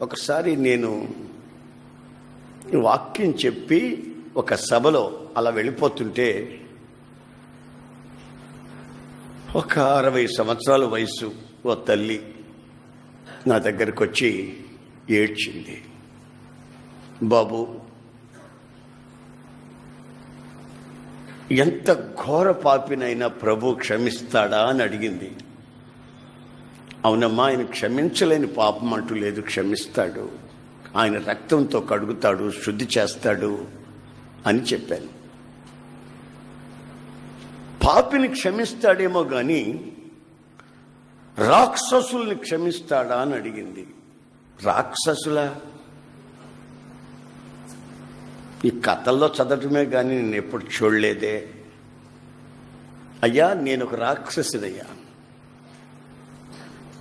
ఒకసారి నేను వాక్యం చెప్పి ఒక సభలో అలా వెళ్ళిపోతుంటే ఒక అరవై సంవత్సరాల వయసు ఓ తల్లి నా దగ్గరకు వచ్చి ఏడ్చింది. బాబు ఎంత ఘోర పాపినైనా ప్రభు క్షమిస్తాడా? అని అడిగింది. అవునమ్మా ఆయన క్షమించలేని పాపం అంటూ లేదు క్షమిస్తాడు. ఆయన రక్తంతో కడుగుతాడు శుద్ధి చేస్తాడు అని చెప్పాను. పాపిని క్షమిస్తాడేమో కానీ రాక్షసుల్ని క్షమిస్తాడా అని అడిగింది. రాక్షసులా? ఈ కథల్లో చదవటమే కానీ నేను ఎప్పుడు చూడలేదే. అయ్యా నేను ఒక రాక్షసుడయ్యా.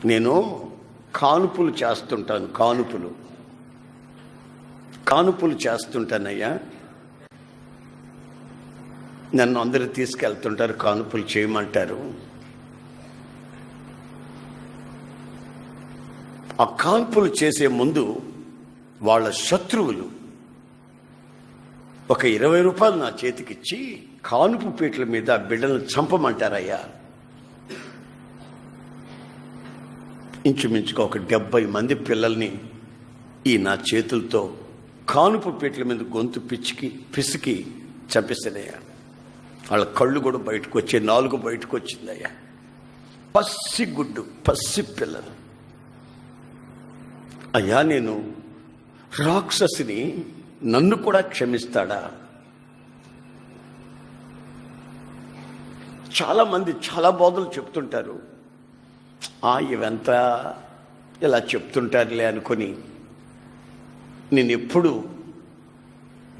నేను కానుపులు చేస్తుంటాను కానుపులు. కానుపులు చేస్తుంటానయ్యా. నన్ను అందరూ తీసుకెళ్తుంటారు కానుపులు చేయమంటారు. ఆ కాన్పులు చేసే ముందు వాళ్ళ శత్రువులు ఒక ఇరవై రూపాయలు నా చేతికిచ్చి కానుపు పీటల మీద బిడ్డలను చంపమంటారయ్యా. ఇంచుమించుగా ఒక డెబ్బై మంది పిల్లల్ని ఈ నా చేతులతో కానుపు పీటల మీద గొంతు పిచ్చికి పిసికి చంపేసానయ్యా వాళ్ళ కళ్ళు కూడా బయటకు వచ్చే నాలుగు బయటకు వచ్చిందయ్యా. పసి గుడ్డు పసి పిల్లలు. అయ్యా నేను రాక్షసిని నన్ను కూడా క్షమిస్తాడా? చాలామంది చాలా బోధలు చెప్తుంటారు. ఆ ఇవంతా ఇలా చెప్తుంటారులే అనుకొని. నేను ఎప్పుడు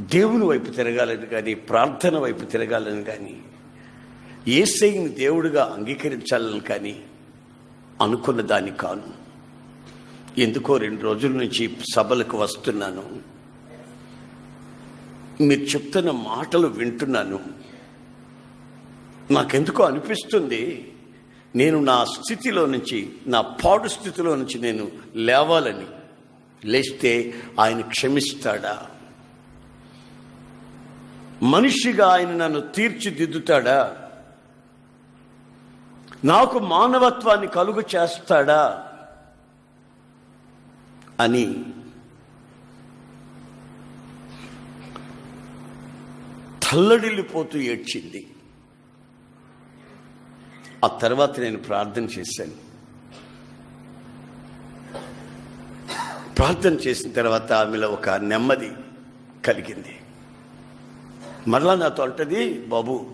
దేవుని వైపు తిరగాలని కానీ ప్రార్థన వైపు తిరగాలని కానీ ఏసైని దేవుడిగా అంగీకరించాలని కానీ అనుకున్న దాన్ని కాను. ఎందుకో రెండు రోజుల నుంచి సభలకు వస్తున్నాను. మీరు చెప్తున్న మాటలు వింటున్నాను. నాకెందుకో అనిపిస్తుంది నేను నా స్థితిలో నుంచి నా పాడు స్థితిలో నుంచి నేను లేవాలని. లేస్తే ఆయన క్షమిస్తాడా? మనిషిగా ఆయన నన్ను తీర్చిదిద్దుతాడా? నాకు మానవత్వాన్ని కలుగు చేస్తాడా? అని తల్లడిల్లిపోతూ ఏడ్చింది. ఆ తర్వాత నేను ప్రార్థన చేశాను. ప్రార్థన చేసిన తర్వాత ఆమెలో ఒక నెమ్మది కలిగింది. మరలా నాతో అంటది బాబు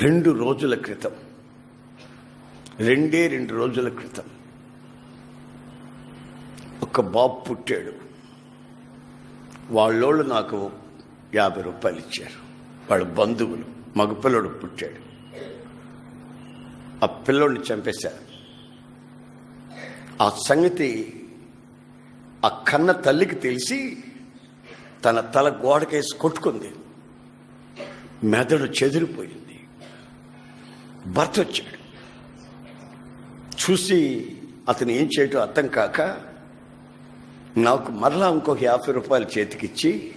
రెండు రోజుల క్రితం రెండే రెండు రోజుల క్రితం ఒక బాబు పుట్టాడు. వాళ్ళోళ్ళు నాకు యాభై రూపాయలు ఇచ్చారు. వాళ్ళ బంధువులు మగపిల్లడు పుట్టాడు. ఆ పిల్లోడిని చంపేశారు. ఆ సంగతి ఆ కన్న తల్లికి తెలిసి తన తల గోడకేసి కొట్టుకుంది. మెదడు చెదిరిపోయింది. భర్త వచ్చాడు. చూసి అతను ఏం చేయటం అర్థం కాక నాకు మరలా ఇంకొక యాభై రూపాయలు చేతికిచ్చి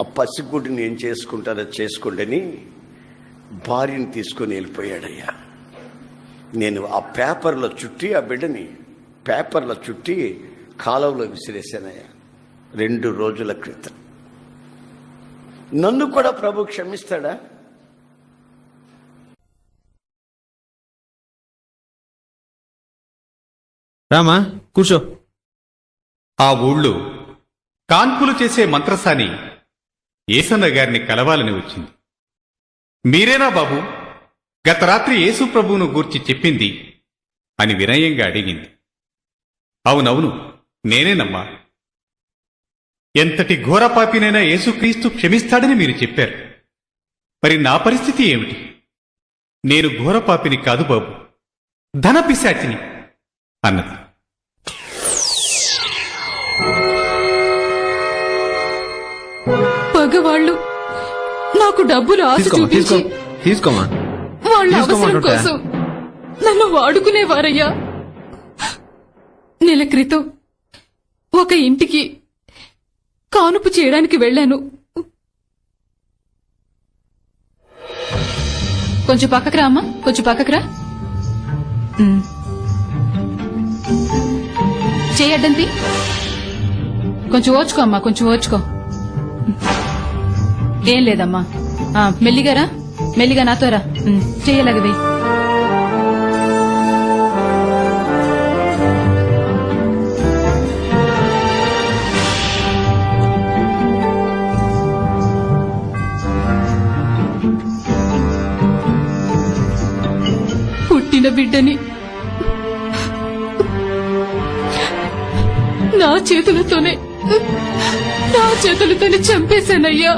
ఆ పసిగుడ్డిని ఏం చేసుకుంటారో చేసుకోండి భార్యని తీసుకొని వెళ్ళిపోయాడయ్యా. నేను ఆ పేపర్లో చుట్టి ఆ బిడ్డని పేపర్లో చుట్టి కాలువలో విసిరేశానయ్యా. రెండు రోజుల క్రితం. నన్ను కూడా ప్రభు క్షమిస్తాడా? రామా కూర్చో. ఆ ఊళ్ళో కాన్పులు చేసే మంత్రసాని ఏసన్న గారిని కలవాలని వచ్చింది. మీరేనా బాబు? గత రాత్రి యేసు ప్రభువును గూర్చి చెప్పింది అని వినయంగా అడిగింది. అవునవును నేనేనమ్మా. ఎంతటి ఘోరపాపినైనా యేసుక్రీస్తు క్షమిస్తాడని మీరు చెప్పారు. మరి నా పరిస్థితి ఏమిటి? నేను ఘోరపాపిని కాదు బాబు. ధన పిశాచిని అన్నది. పగవాళ్ళు నాకు డబ్బులు ఆశ తీసుకోమా తీసుకో చూపించి తీసుకోమా? వాళ్ళ అవసరం తీసుకోమంటుంటే. కోసం నన్ను వాడుకునేవారయ్యా. నెల క్రితం ఒక ఇంటికి కానుపు చేయడానికి వెళ్ళాను. కొంచెం పక్కకు రా అమ్మా. కొంచెం పక్కకు రా. చేయడ్డంతి కొంచెం ఓర్చుకో అమ్మా. కొంచెం ఓర్చుకో. ఏం లేదమ్మా. ఆ, మెల్లిగా రా. మెల్లిగా నాతో రా. ఉమ్, పుట్టిన బిడ్డని నా చేతులతోనే నా చేతులతోనే చంపేశానయ్యా.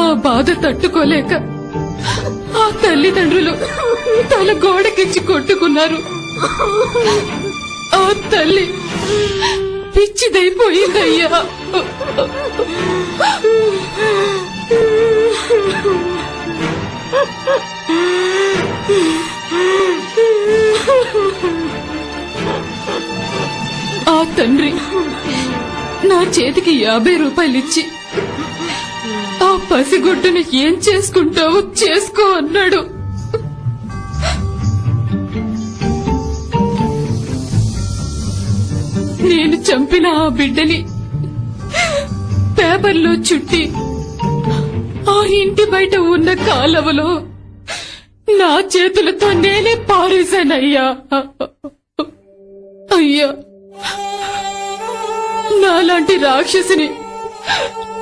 ఆ బాధ తట్టుకోలేక ఆ తల్లిదండ్రులు తల గోడకిచ్చి కొట్టుకున్నారు. ఆ తల్లి పిచ్చిదైపోయిందయ్యా. ఆ తండ్రి నా చేతికి యాభై రూపాయలిచ్చి ఆ పసిగుడ్డును ఏం చేసుకుంటావో చేసుకో అన్నాడు. నేను చంపిన ఆ బిడ్డని పేపర్లో చుట్టి ఆ ఇంటి బయట ఉన్న కాలవలో నా చేతులతో నేనే పారేశానయ్యా. అయ్యా నాలాంటి రాక్షసిని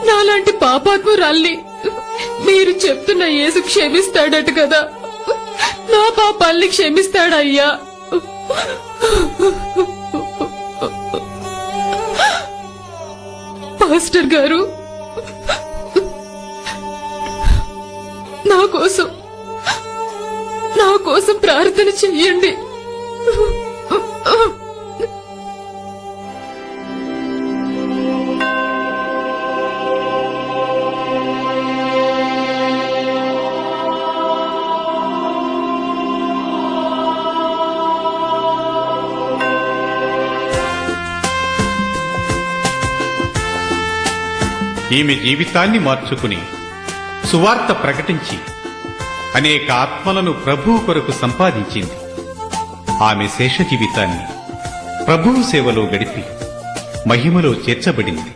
నాలాంటి పాపాత్మురాల్ని మీరు చెప్తున్న యేసు క్షమిస్తాడట కదా. నా పాపాల్ని క్షమిస్తాడయ్యా. పాస్టర్ గారు కోసం. నా కోసం ప్రార్థన చెయ్యండి. ఈమె జీవితాన్ని మార్చుకుని సువార్త ప్రకటించి అనేక ఆత్మలను ప్రభువు కొరకు సంపాదించింది. ఆమె శేష జీవితాన్ని ప్రభువు సేవలో గడిపి మహిమలో చేర్చబడింది.